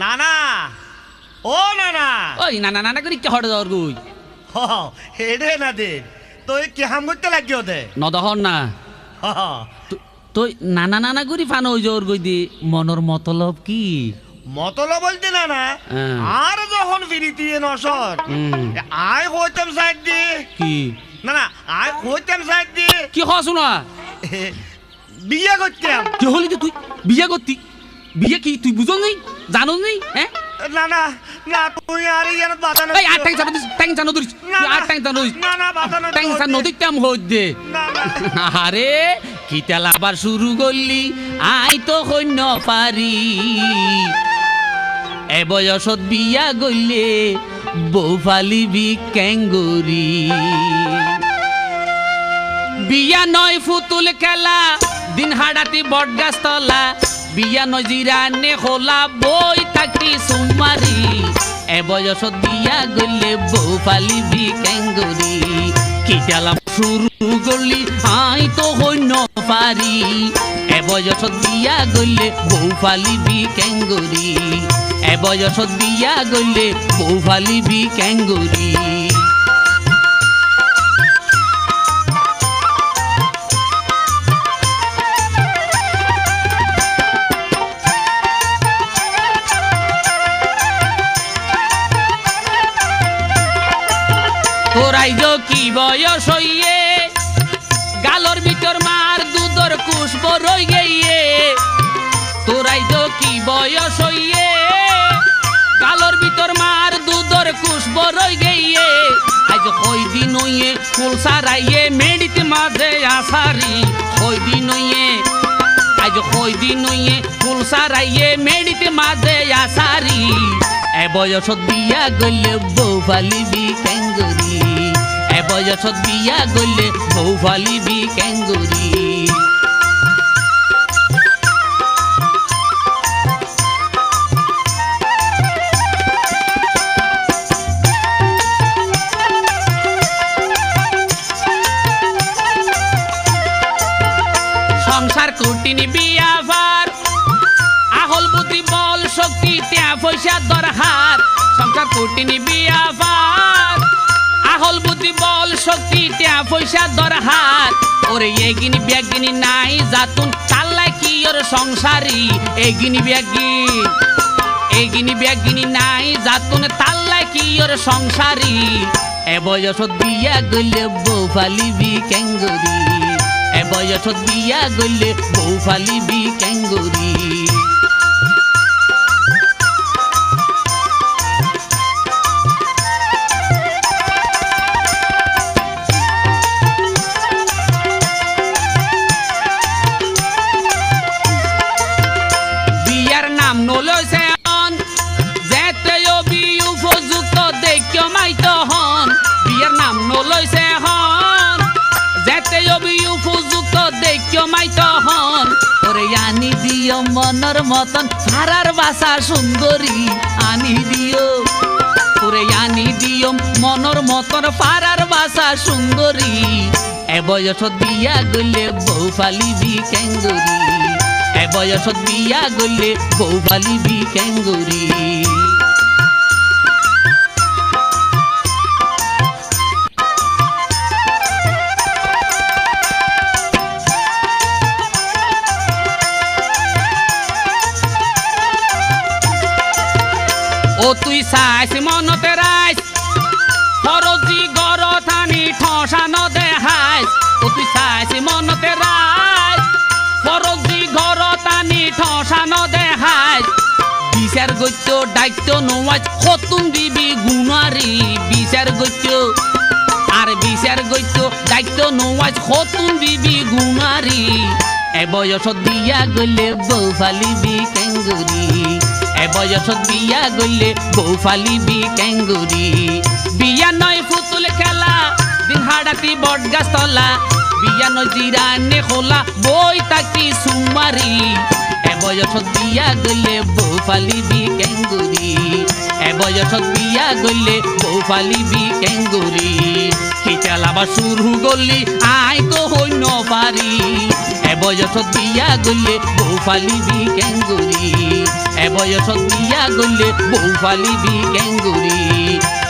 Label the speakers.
Speaker 1: নানা। ও নানা।
Speaker 2: ওই না না না করি কে হড়ে যাওয়ার গুই।
Speaker 1: হ হেডে না দে। তুই কি হাম করতে লাগিও দে
Speaker 2: না।
Speaker 1: হ
Speaker 2: তুই নানা নানা করি ফান ওই যাওয়ার গুই দি। মনের মতলব কি?
Speaker 1: মতল বলতে না না
Speaker 2: হ্যাঁ।
Speaker 1: আর যখন ফিরিতি নসর আয় হইতাম সাইড দি।
Speaker 2: কি?
Speaker 1: না না আয় হইতাম সাইড দি।
Speaker 2: কি হস না
Speaker 1: বিয়ে করতাম।
Speaker 2: কি হলি তুই? বিয়ে করতি? বিয়ে কি তুই বুঝো নেই? জানো নেই? হ্যাঁ
Speaker 1: না না না তুই আর ইয়ার বাধা
Speaker 2: এই আর ট্যাং চাপ দিস ট্যাং চানো ধরিস আর ট্যাং চানো ধরিস
Speaker 1: না না বাধা
Speaker 2: ট্যাং চানো দিতাম হই দে।
Speaker 1: না না।
Speaker 2: আরে কিতালা আবার শুরু করলি আই তো হইন পারি। এ বয়সত বিয়া গইলে বউ ফালিবি ক্যাঙ্গুরি বিয়া নয় ফুতুল খেলা দিন হাডাতি বটগাছ তলা বিয়া নয় জিরানে খোলা বই থাকি সুমারি এ বয়সত বিয়া গইলে বউ ফালিবি ক্যাঙ্গুরি কিটালা শুরু করলি, আই তো হইন পারি। এ বয়সত বিয়া গইলে বউ ফালিবি ক্যাঙ্গুরি এ বয়সত বিয়া গইলে বউ ফালিবি ক্যাঙ্গুরি তোরাই যো কি বয়স হইয়ে, গালর ভিতর মার দুধর কুশ বরই গেইয়ে। তোরাই যো কি বয়স হইয়ে, গালর ভিতর মার দুধর কুশ বরই গেইয়ে। আজ কই দিন হইয়ে ফুল সারাইয়ে মেডিতে মাঝে আসারি কই দিন হইয়ে, আজ কই দিন হইয়ে ফুল সারাইয়ে মেডিতে মাঝে আসারি। এ বয়সত বিয়া গইলে বউ ফালিবি ক্যাঙ্গুরি এ বয়সত বিয়া গইলে বউ ফালিবি ক্যাঙ্গুরি সংসার কুটিনি বিয়া পয়সা দরহার সংসার কুটিনি বিয়া ভার আহল বুদ্ধি বল শক্তি ত্যা পয়সা দরহার ওরে এগিনি ব্যাগিনি নাই, জাতুন চাল্লাই কি ওর সংসারি? এগিনি ব্যাগি এগিনি ব্যাগিনি নাই, জাতুন তাল্লাই কি ওর সংসারি? এ বয়সত বিয়া গইলে বউ ফালিবি ক্যাঙ্গুরি। এ বয়সত বিয়া গইলে বউ ফালিবি ক্যাঙ্গুরি। দিও মনের মতন সারার বাসা সুন্দরী আনি দিও। পুরে আনি দিও মনের মতন পারার বাসা সুন্দরী। এ বয়স দিয়া গলে বউ ফালিবি ক্যাঙ্গুরি এ বয়স দিয়া গলে বউ ফালিবি ক্যাঙ্গুরি ও তুই চাইছ মনতে রাইছ ফরজি গর থানি ঠসান দেহাইছ ও তুই চাইছ মনতে রাইছ ফরজি ঘর টানি ঠসান দেহাইছ বিচার গত্য দায়িত্ব নোয়াজ সতুন দিবি গুণারি বিচার গত্য। আর বিচার গত্য দায়িত্ব নোয়াজ সতুন দিবি গুণারি এ বয়সত দিয়া গলে বউ ফালিবি ক্যাঙ্গুরি এ বয়সত বিয়া গলে বউ ফালিবি ক্যাঙ্গুরি। বিয়া নয় ফুতুল খেলা, দিন হাডাতি বট গাছ তলা বিয়া নয় জিরানে খোলা, বই তাকি সুমারি। এ বয়সত বিয়া গলে বউ ফালিবি ক্যাঙ্গুরি। এ বয়সত বিয়া গলে বউ ফালিবি ক্যাঙ্গুরি। খিচালাবা শুরু গলি আই তো হইন পারি। এ বয়সত বিয়া গলে বউ ফালিবি কেঙ্গুরি। এবয়সত বিয়া গলে বউ ফালিবি কেঙ্গুরি।